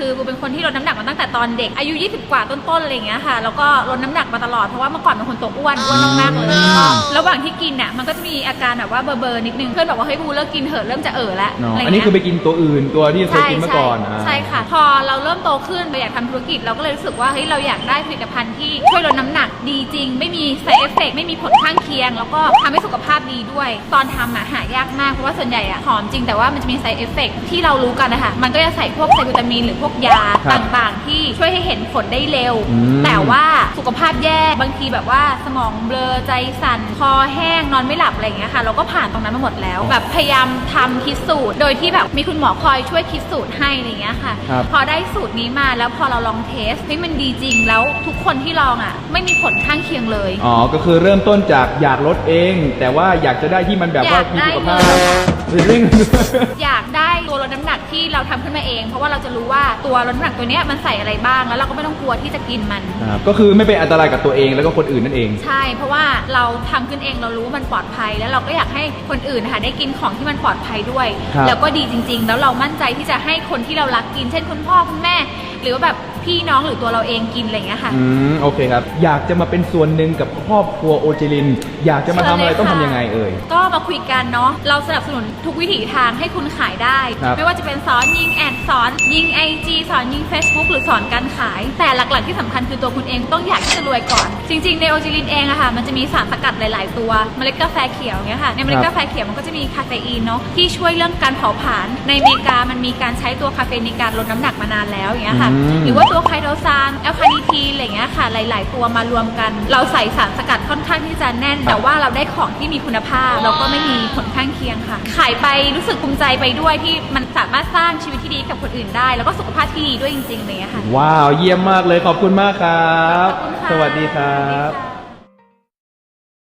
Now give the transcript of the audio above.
คือบูเป็นคนที่ลดน้ำหนักมาตั้งแต่ตอนเด็ก อายุ 20 กว่าต้นๆอะไรอย่างเงี้ยค่ะ แล้วก็ลดน้ำหนักมาตลอด เพราะว่าเมื่อก่อนเป็นคนตัวอ้วนอ้วนมากๆเลยแล้วก็ระหว่างที่กินเนี่ยมันก็จะมีอาการแบบว่าเบลอๆนิดนึง เพื่อนบอกว่าเฮ้ยบูเลิกกินเถอะเริ่มจะเออแล้วเนาะอะไรอันนี้เงี้ย คือไปกินตัวอื่นตัวที่เคยกินเมื่อก่อนใช่อ่า ใช่ค่ะ พอเราเริ่มโตขึ้นเราอยากทำธุรกิจเราก็เลยรู้สึกว่าเฮ้ยเราอยากได้ผลิตภัณฑ์ที่ช่วยลดน้ำหนักดีจริง ไม่มี side effect ไม่มีผลข้างเคียง แล้วก็ทำให้สุขภาพดีด้วย ตอนทำอะหายากมากเพราะว่าส่วนใหญ่อะหอมจริงแต่ว่ามันจะมี side effect ที่เรารู้กันนะคะมันก็จะใส่พวกไซวิตามินหรือพวกยาครับต่างๆ ที่ช่วยให้เห็นผลได้เร็ว อืมแต่ว่าสุขภาพแย่บางทีแบบว่าสมองเบลอใจสั่นคอแห้งนอนไม่หลับอะไรอย่างเงี้ยค่ะ เราก็ผ่านตรงนั้นมาหมดแล้ว แบบพยายามทำคิดสูตร โดยที่แบบมีคุณหมอคอยช่วยคิดสูตรให้อะไรอย่างเงี้ยค่ะ ครับ พอได้สูตรนี้มาแล้วพอเราลองเทสเฮ้ยมันดีจริงแล้วทุกคนที่ลองอะ ไม่มีผลข้างเคียงเลย อ๋อ ก็คือเริ่มต้นจากอยากลดเอง แต่ว่าอยากจะได้ที่มันแบบว่ามีสุขภาพอยากได้ เร่งอยากได้ตัวลดน้ำหนักที่เราทำขึ้นมาเอง เพราะว่าเราจะรู้ว่าตัวลดน้ำหนักตัวเนี้ยมันใส่อะไรบ้างแล้วเราก็ไม่ต้องกลัวที่จะกินมันครับก็คือไม่เป็นอันตรายกับตัวเองแล้วก็คนอื่นนั่นเอง ใช่ เพราะว่าเราทำขึ้นเองเรารู้ว่ามันปลอดภัย แล้วเราก็อยากให้คนอื่นนะคะได้กินของที่มันปลอดภัยด้วย ครับแล้วก็ดีจริง ๆ แล้วเรามั่นใจที่จะให้คนที่เรารักกิน เช่นคุณพ่อคุณแม่ หรือว่าแบบ พี่น้องหรือตัวเราเองกินอะไรอย่างเงี้ยค่ะ อืมโอเคครับ อยากจะมาเป็นส่วนหนึ่งกับครอบครัวโอจิลิน อยากจะมาทำอะไรเชิญเลยต้องทำค่ะยังไงเอ่ย ก็มาคุยกันเนาะ เราสนับสนุนทุกวิถีทางให้คุณขายได้ ครับ ไม่ว่าจะเป็นสอนยิงแอดสอนยิง IG สอนยิง Facebook หรือสอนการขาย แต่หลักๆที่สำคัญคือตัวคุณเองต้องอยากที่จะรวยก่อน จริงๆในโอจิลินเองอะค่ะ มันจะมีสารสกัดหลาย ๆ ตัว เมล็ดกาแฟเขียวเงี้ยค่ะ ในเมล็ดครับกาแฟเขียวมันก็จะมีคาเฟอีนเนาะที่ช่วยเรื่องการเผาผลาญ ในอเมริกามันมีการใช้ตัวคาเฟอีนในการลดน้ำหนักมานานแล้วอย่างเงี้ยค่ะ อืม หรือว่าตัวไคโตซานแอลคาเนทีนอะไรอย่างเงี้ยค่ะ หลาย ๆ ตัวมารวมกัน เราใส่สารสกัดค่อนข้างที่จะแน่น แต่ว่าเราได้ของที่มีคุณภาพ แล้วก็ไม่มีผลข้างเคียงค่ะ ขายไปรู้สึกภูมิใจไปด้วยที่มันสามารถสร้างชีวิตที่ดีกับคนอื่นได้ แล้วก็สุขภาพที่ดีด้วยจริงๆอะไรอย่างเลยค่ะ ว้าว เยี่ยมมากเลยขอบคุณมากครับ ขอบคุณค่ะสวัสดีครัสวัสดีบ ค่ะ